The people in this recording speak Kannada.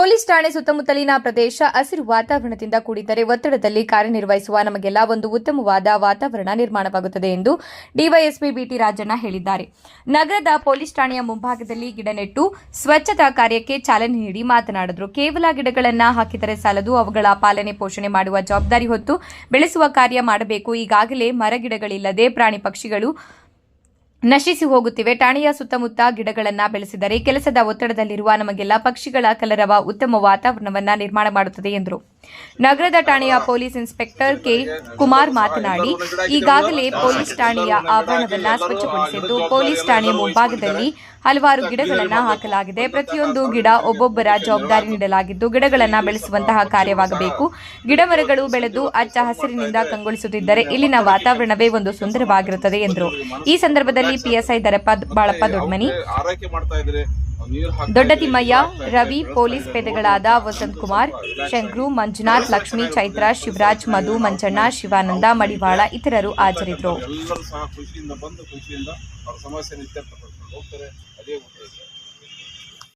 ಪೊಲೀಸ್ ಠಾಣೆ ಸುತ್ತಮುತ್ತಲಿನ ಪ್ರದೇಶ ಹಸಿರು ವಾತಾವರಣದಿಂದ ಕೂಡಿದ್ದರೆ ಒತ್ತಡದಲ್ಲಿ ಕಾರ್ಯನಿರ್ವಹಿಸುವ ನಮಗೆಲ್ಲ ಒಂದು ಉತ್ತಮವಾದ ವಾತಾವರಣ ನಿರ್ಮಾಣವಾಗುತ್ತದೆ ಎಂದು ಡಿವೈಎಸ್ಪಿ ಬಿಟಿ ರಾಜಣ್ಣ ಹೇಳಿದ್ದಾರೆ. ನಗರದ ಪೊಲೀಸ್ ಠಾಣೆಯ ಮುಂಭಾಗದಲ್ಲಿ ಗಿಡ ನೆಟ್ಟು ಸ್ವಚ್ಛತಾ ಕಾರ್ಯಕ್ಕೆ ಚಾಲನೆ ನೀಡಿ ಮಾತನಾಡಿದರು. ಕೇವಲ ಗಿಡಗಳನ್ನು ಹಾಕಿದರೆ ಸಾಲದು, ಅವುಗಳ ಪಾಲನೆ ಪೋಷಣೆ ಮಾಡುವ ಜವಾಬ್ದಾರಿ ಹೊತ್ತು ಬೆಳೆಸುವ ಕಾರ್ಯ ಮಾಡಬೇಕು. ಈಗಾಗಲೇ ಮರಗಿಡಗಳಿಲ್ಲದೆ ಪ್ರಾಣಿ ಪಕ್ಷಿಗಳು ನಶಿಸಿ ಹೋಗುತ್ತಿವೆ. ಠಾಣೆಯ ಸುತ್ತಮುತ್ತ ಗಿಡಗಳನ್ನು ಬೆಳೆಸಿದರೆ ಕೆಲಸದ ಒತ್ತಡದಲ್ಲಿರುವ ನಮಗೆಲ್ಲ ಪಕ್ಷಿಗಳ ಕಲರವ ಉತ್ತಮ ವಾತಾವರಣವನ್ನ ನಿರ್ಮಾಣ ಮಾಡುತ್ತದೆ ಎಂದರು. ನಗರದ ಠಾಣೆಯ ಪೊಲೀಸ್ ಇನ್ಸ್ಪೆಕ್ಟರ್ ಕೆ. ಕುಮಾರ್ ಮಾತನಾಡಿ, ಈಗಾಗಲೇ ಪೊಲೀಸ್ ಠಾಣೆಯ ಆವರಣವನ್ನ ಸ್ವಚ್ಛಗೊಳಿಸಿದ್ದು, ಪೊಲೀಸ್ ಠಾಣೆ ಮುಂಭಾಗದಲ್ಲಿ ಹಲವಾರು ಗಿಡಗಳನ್ನು ಹಾಕಲಾಗಿದೆ. ಪ್ರತಿಯೊಂದು ಗಿಡ ಒಬ್ಬೊಬ್ಬರ ಜವಾಬ್ದಾರಿ ನೀಡಲಾಗಿದ್ದು, ಗಿಡಗಳನ್ನು ಬೆಳೆಸುವಂತಹ ಕಾರ್ಯವಾಗಬೇಕು. ಗಿಡ ಮರಗಳು ಬೆಳೆದು ಹಚ್ಚ ಹಸಿರಿನಿಂದ ಕಂಗೊಳಿಸುತ್ತಿದ್ದರೆ ಇಲ್ಲಿನ ವಾತಾವರಣವೇ ಒಂದು ಸುಂದರವಾಗಿರುತ್ತದೆ ಎಂದರು. ಈ ಸಂದರ್ಭದಲ್ಲಿ ಪಿಎಸ್ಐ ದರಪ್ಪ ಬಾಳಪ್ಪ ದೊಡ್ಮನಿ ಇದ್ರೆ ದೊಡ್ಡ ತಿಮ್ಮಯ್ಯ ರವಿ ಪೊಲೀಸ್ ಪೇದೆಗಳಾದ ವಸಂತ್ ಕುಮಾರ್ ಶಂಕ್ರು ಮಂಜುನಾಥ್ ಲಕ್ಷ್ಮಿ ಚೈತ್ರ ಶಿವರಾಜ್ ಮಧು ಮಂಜಣ್ಣ ಶಿವಾನಂದ ಮಡಿವಾಳ ಇತರರು ಹಾಜರಿದ್ದರು